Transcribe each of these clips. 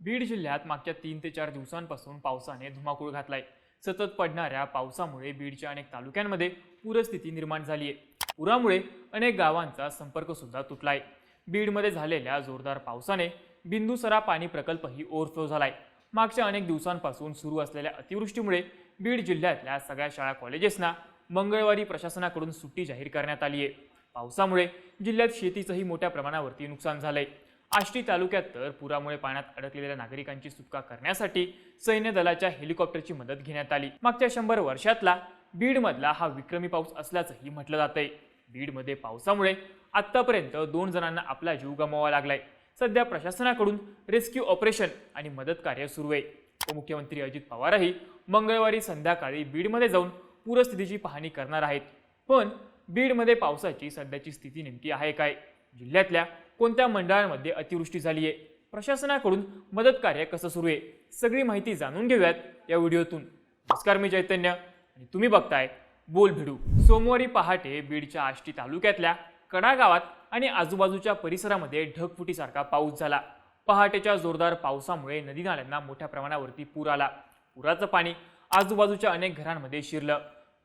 बीड जिल्ह्यात मागच्या तीन ते चार दिवसांपासून पावसाने धुमाकूळ घातलाय. सतत पडणाऱ्या पावसामुळे बीडच्या अनेक तालुक्यांमध्ये पूरस्थिती निर्माण झाली आहे पुरामुळे अनेक गावांचा संपर्क सुद्धा तुटलाय. बीडमध्ये झालेल्या जोरदार पावसाने बिंदुसरा पाणी प्रकल्पही ओव्हरफ्लो झालाय. मागच्या अनेक दिवसांपासून सुरू असलेल्या अतिवृष्टीमुळे बीड जिल्ह्यातल्या सगळ्या शाळा कॉलेजेसना मंगळवारी प्रशासनाकडून सुट्टी जाहीर करण्यात आली आहे पावसामुळे जिल्ह्यात शेतीचंही मोठ्या प्रमाणावरती नुकसान झालंय. आष्टी तालुक्यात तर पुरामुळे पाण्यात अडकलेल्या नागरिकांची सुटका करण्यासाठी सैन्य दलाच्या हेलिकॉप्टरची मदत घेण्यात आली. मागच्या शंभर वर्षातला बीडमधला हा विक्रमी पाऊस असल्याचंही म्हटलं जातंय. बीडमध्ये पावसामुळे आत्तापर्यंत दोन जणांना आपला जीव गमवावा लागलाय. सध्या प्रशासनाकडून रेस्क्यू ऑपरेशन आणि मदत कार्य सुरू आहे. उपमुख्यमंत्री अजित पवारही मंगळवारी संध्याकाळी बीडमध्ये जाऊन पूरस्थितीची पाहणी करणार आहेत. पण बीडमध्ये पावसाची सध्याची स्थिती नेमकी आहे काय? जिल्ह्यातल्या कोणत्या मंडळांमध्ये अतिवृष्टी झाली आहे? प्रशासनाकडून मदत कार्य कसं सुरू आहे? सगळी माहिती जाणून घेऊयात या व्हिडिओतून. नमस्कार मी चैतन्य आणि तुम्ही बघताय बोल भिडू सोमवारी पहाटे बीडच्या आष्टी तालुक्यातल्या कडा गावात आणि आजूबाजूच्या परिसरामध्ये ढगफुटीसारखा पाऊस झाला. पहाटेच्या जोरदार पावसामुळे नदी नाल्यांना मोठ्या प्रमाणावरती पूर आला. पुराचं पाणी आजूबाजूच्या अनेक घरांमध्ये शिरलं.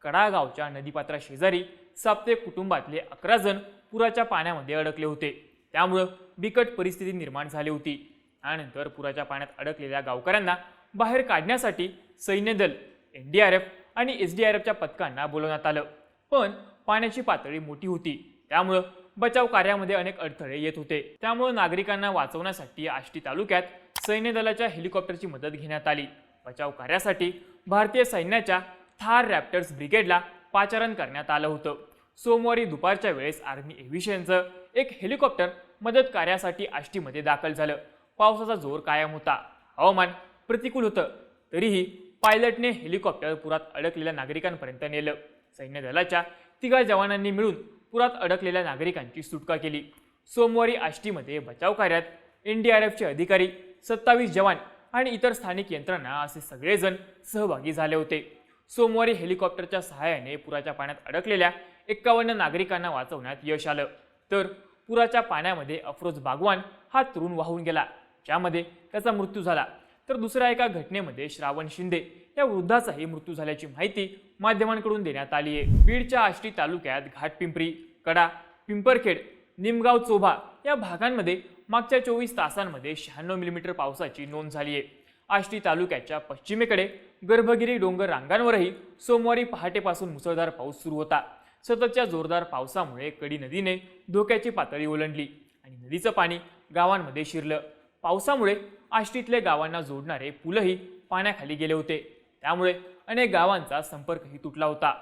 कडा गावच्या नदीपात्रा शेजारी साप्ते कुटुंबातले अकरा जण पुराच्या पाण्यामध्ये अडकले होते. त्यामुळं बिकट परिस्थिती निर्माण झाली होती. त्यानंतर पुराच्या पाण्यात अडकलेल्या गावकऱ्यांना बाहेर काढण्यासाठी सैन्य दल एन डी आर एफ आणि एस डी आर एफच्या पथकांना बोलवण्यात आलं. पण पाण्याची पातळी मोठी होती. त्यामुळं बचाव कार्यामध्ये अनेक अडथळे येत होते. त्यामुळं नागरिकांना वाचवण्यासाठी आष्टी तालुक्यात सैन्य दलाच्या हेलिकॉप्टरची मदत घेण्यात आली. बचाव कार्यासाठी भारतीय सैन्याच्या थार रॅप्टर्स ब्रिगेडला पाचारण करण्यात आलं होतं. सोमवारी दुपारच्या वेळेस आर्मी एव्हिशनचं एक हेलिकॉप्टर मदत कार्यासाठी आष्टीमध्ये दाखल झालं. पावसाचा जोर कायम होता. हवामान प्रतिकूल होतं. तरीही पायलटने हेलिकॉप्टर पुरात अडकलेल्या नागरिकांपर्यंत नेलं. सैन्य दलाच्या तिघा जवानांनी मिळून पुरात अडकलेल्या नागरिकांची सुटका केली. सोमवारी आष्टीमध्ये बचाव कार्यात एन डी आर एफचे अधिकारी सत्तावीस जवान आणि इतर स्थानिक यंत्रणा असे सगळेजण सहभागी झाले होते. सोमवारी हेलिकॉप्टरच्या सहाय्याने पुराच्या पाण्यात अडकलेल्या एक्कावन्न नागरिकांना वाचवण्यात यश आलं. तर पुराच्या पाण्यामध्ये अफरोज बागवान हा तरुण वाहून गेला. ज्यामध्ये त्याचा मृत्यू झाला. तर दुसऱ्या एका घटनेमध्ये श्रावण शिंदे या वृद्धाचाही मृत्यू झाल्याची माहिती माध्यमांकडून देण्यात आली आहे. बीडच्या आष्टी तालुक्यात घाटपिंपरी कडा पिंपरखेड निमगाव चोभा या भागांमध्ये मागच्या चोवीस तासांमध्ये शहाण्णव मिलीमीटर पावसाची नोंद झाली आहे. आष्टी तालुक्याच्या पश्चिमेकडे गर्भगिरी डोंगर रांगांवरही सोमवारी पहाटेपासून मुसळधार पाऊस सुरू होता. सततच्या जोरदार पावसामुळे कडी नदीने धोक्याची पातळी ओलांडली आणि नदीचं पाणी गावांमध्ये शिरलं. पावसामुळे आष्टीतल्या गावांना जोडणारे पुलही पाण्याखाली गेले होते. त्यामुळे अनेक गावांचा संपर्कही तुटला होता.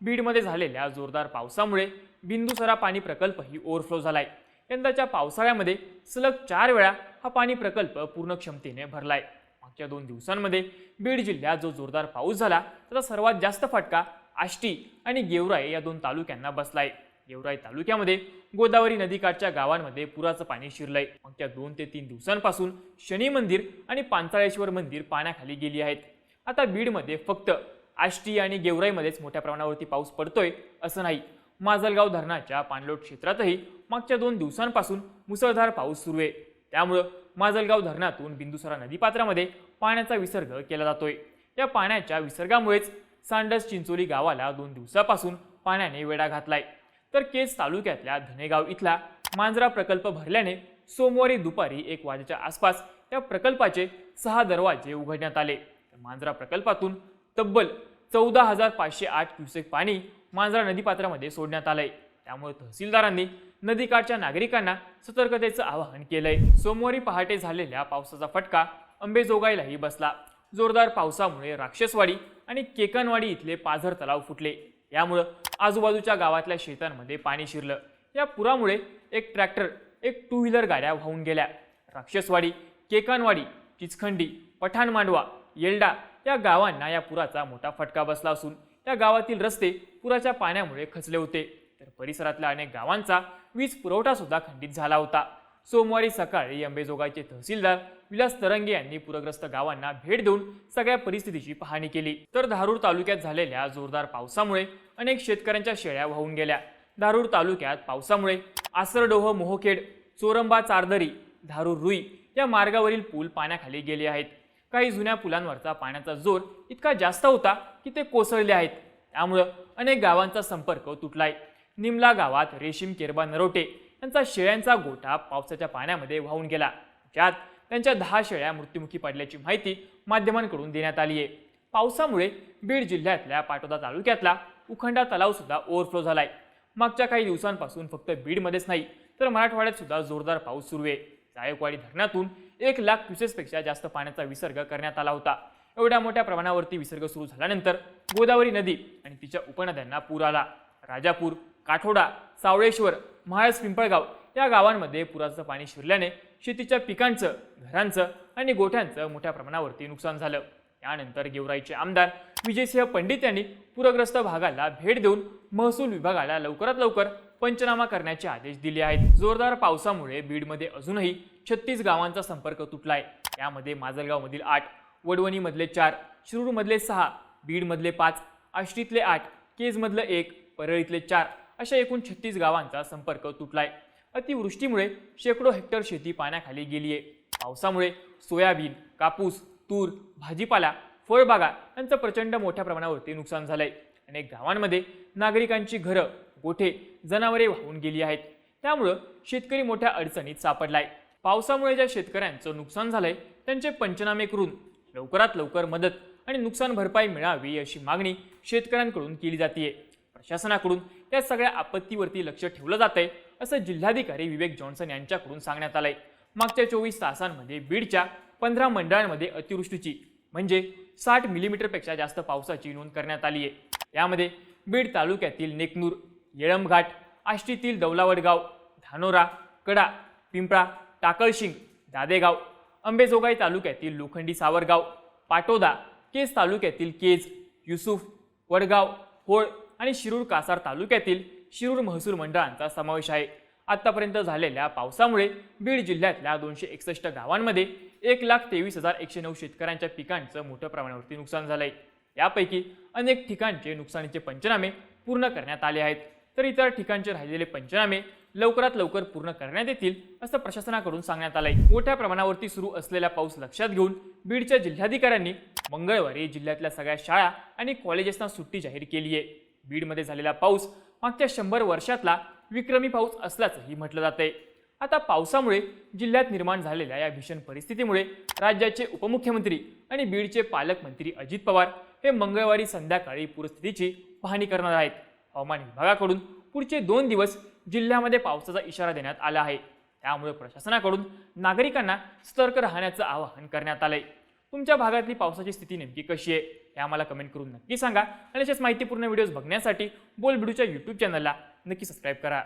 बीडमध्ये झालेल्या जोरदार पावसामुळे बिंदुसरा पाणी प्रकल्पही ओव्हरफ्लो झालाय. यंदाच्या पावसाळ्यामध्ये सलग चार वेळा हा पाणी प्रकल्प पूर्ण क्षमतेने भरलाय. मागच्या दोन दिवसांमध्ये बीड जिल्ह्यात जो जोरदार पाऊस झाला त्याचा सर्वात जास्त फटका आष्टी आणि गेवराई या दोन तालुक्यांना बसलाय. गेवराई तालुक्यामध्ये गोदावरी नदीकाठच्या गावांमध्ये पुराचं पाणी शिरलंय. त्या दोन ते तीन दिवसांपासून शनी मंदिर आणि पांचाळेश्वर मंदिर पाण्याखाली गेली आहेत. आता बीडमध्ये फक्त आष्टी आणि गेवराईमध्येच मोठ्या प्रमाणावरती पाऊस पडतोय असं नाही. माजलगाव धरणाच्या पाणलोट क्षेत्रातही मागच्या दोन दिवसांपासून मुसळधार पाऊस सुरू आहे. त्यामुळं माजलगाव धरणातून बिंदुसरा नदीपात्रामध्ये पाण्याचा विसर्ग केला जातोय. या पाण्याच्या विसर्गामुळेच सांडस चिंचोली गावाला दोन दिवसापासून पाण्याने वेढा घातलाय. तर केज तालुक्यातल्या धनेगाव इथला मांजरा प्रकल्प भरल्याने सोमवारी दुपारी एक वाजेच्या आसपास या प्रकल्पाचे सहा दरवाजे उघडण्यात आले. तर मांजरा प्रकल्पातून तब्बल चौदा हजार पाचशे आठ क्युसेक पाणी मांजरा नदीपात्रामध्ये सोडण्यात आलंय. त्यामुळे तहसीलदारांनी नदीकाठच्या नागरिकांना सतर्कतेचं आवाहन केलंय. सोमवारी पहाटे झालेल्या पावसाचा फटका अंबेजोगाईलाही बसला. जोरदार पावसामुळे राक्षसवाडी आणि केकनवाडी इथले पाझर तलाव फुटले. यामुळं आजूबाजूच्या गावातल्या शेतांमध्ये पाणी शिरलं. या पुरामुळे एक ट्रॅक्टर एक टू व्हीलर गाड्या वाहून गेल्या. राक्षसवाडी केकानवाडी चिचखंडी पठाण मांडवा येल्डा या गावांना या पुराचा मोठा फटका बसला असून त्या गावातील रस्ते पुराच्या पाण्यामुळे खचले होते. तर परिसरातल्या अनेक गावांचा वीज पुरवठा सुद्धा खंडित झाला होता. सोमवारी सकाळी अंबेजोगाईचे तहसीलदार विलास तरंगे यांनी पूरग्रस्त गावांना भेट देऊन सगळ्या परिस्थितीची पाहणी केली. तर धारूर तालुक्यात झालेल्या जोरदार पावसामुळे अनेक शेतकऱ्यांच्या शेळ्या वाहून गेल्या. धारूर तालुक्यात पावसामुळे आसरडोह मोहखेड चोरंबा चारदरी धारूर रुई या मार्गावरील पूल पाण्याखाली गेले आहेत. काही जुन्या पुलांवरचा पाण्याचा जोर इतका जास्त होता की ते कोसळले आहेत. त्यामुळं अनेक गावांचा संपर्क तुटलाय. निमला गावात रेशीम केरबा नरोटे त्यांचा शेळ्यांचा गोठा पावसाच्या पाण्यामध्ये वाहून गेला. ज्यात त्यांच्या दहा शेळ्या मृत्युमुखी पडल्याची माहिती माध्यमांकडून देण्यात आली आहे. पावसामुळे बीड जिल्ह्यातल्या पाटोदा तालुक्यातला उखंडा तलाव सुद्धा ओव्हरफ्लो झालाय. मागच्या काही दिवसांपासून फक्त बीडमध्येच नाही तर मराठवाड्यात सुद्धा जोरदार पाऊस सुरू आहे. जायकवाडी धरणातून एक लाख क्युसेसपेक्षा जास्त पाण्याचा विसर्ग करण्यात आला होता. एवढ्या मोठ्या प्रमाणावरती विसर्ग सुरू झाल्यानंतर गोदावरी नदी आणि तिच्या उपनद्यांना पूर आला. राजापूर काठोडा सावळेश्वर महाळस पिंपळगाव या गावांमध्ये पुराचं पाणी शिरल्याने शेतीच्या पिकांचं घरांचं आणि गोठ्यांचं मोठ्या प्रमाणावरती नुकसान झालं. त्यानंतर गेवराईचे आमदार विजयसिंह पंडित यांनी पूरग्रस्त भागाला भेट देऊन महसूल विभागाला लवकरात लवकर पंचनामा करण्याचे आदेश दिले आहेत. जोरदार पावसामुळे बीडमध्ये अजूनही छत्तीस गावांचा संपर्क तुटलाय. यामध्ये माजलगावमधील आठ वडवणीमधले चार शिरूरमधले सहा बीडमधले पाच आष्टीतले आठ केजमधलं एक परळीतले चार अशा एकूण छत्तीस गावांचा संपर्क तुटलाय. अतिवृष्टीमुळे शेकडो हेक्टर शेती पाण्याखाली गेली आहे पावसामुळे सोयाबीन कापूस तूर भाजीपाला फळबागा यांचं प्रचंड मोठ्या प्रमाणावरती नुकसान झालंय. अनेक गावांमध्ये नागरिकांची घरं गोठे जनावरे वाहून गेली आहेत. त्यामुळं शेतकरी मोठ्या अडचणीत सापडलाय. पावसामुळे ज्या शेतकऱ्यांचं नुकसान झालंय त्यांचे पंचनामे करून लवकरात लवकर मदत आणि नुकसान भरपाई मिळावी अशी मागणी शेतकऱ्यांकडून केली जाते प्रशासनाकडून या सगळ्या आपत्तीवरती लक्ष ठेवलं जात आहे असं जिल्हाधिकारी विवेक जॉन्सन यांच्याकडून सांगण्यात आलंय. मागच्या चोवीस तासांमध्ये बीडच्या पंधरा मंडळांमध्ये अतिवृष्टीची म्हणजे साठ मिलीमीटरपेक्षा जास्त पावसाची नोंद करण्यात आली आहे यामध्ये बीड तालुक्यातील नेकनूर येळंबघाट आष्टीतील दौलावडगाव धानोरा कडा पिंपळा टाकळशिंग दादेगाव अंबेजोगाई तालुक्यातील लोखंडी सावरगाव पाटोदा केज तालुक्यातील केज युसुफ वडगाव होळ आणि शिरूर कासार तालुक्यातील शिरूर महसूल मंडळांचा समावेश आहे. आतापर्यंत झालेल्या पावसामुळे बीड जिल्ह्यातल्या दोनशे एकसष्ट गावांमध्ये एक लाख तेवीस हजार एकशे नऊ शेतकऱ्यांच्या पिकांचं मोठ्या प्रमाणावरती नुकसान झालंय. यापैकी अनेक ठिकाणचे नुकसानीचे पंचनामे पूर्ण करण्यात आले आहेत. तर इतर ठिकाणचे राहिलेले पंचनामे लवकरात लवकर पूर्ण करण्यात येतील असं प्रशासनाकडून सांगण्यात आलंय. मोठ्या प्रमाणावरती सुरू असलेला पाऊस लक्षात घेऊन बीडच्या जिल्हाधिकाऱ्यांनी मंगळवारी जिल्ह्यातल्या सगळ्या शाळा आणि कॉलेजेसना सुट्टी जाहीर केली आहे बीडमध्ये झालेला पाऊस मागच्या शंभर वर्षातला विक्रमी पाऊस असल्याचंही म्हटलं जातंय. आता पावसामुळे जिल्ह्यात निर्माण झालेल्या या भीषण परिस्थितीमुळे राज्याचे उपमुख्यमंत्री आणि बीडचे पालकमंत्री अजित पवार हे मंगळवारी संध्याकाळी पूरस्थितीची पाहणी करणार आहेत. हवामान विभागाकडून पुढचे दोन दिवस जिल्ह्यामध्ये पावसाचा इशारा देण्यात आला आहे. त्यामुळे प्रशासनाकडून नागरिकांना सतर्क राहण्याचं आवाहन करण्यात आलंय. तुमच्या भागातली पावसाची स्थिती नेमकी कशी आहे? हे आम्हाला कमेंट करून नक्की सांगा. आणि अशाच माहितीपूर्ण व्हिडिओज बघण्यासाठी बोल बिडूच्या यूट्यूब चॅनलला नक्की सबस्क्राईब करा.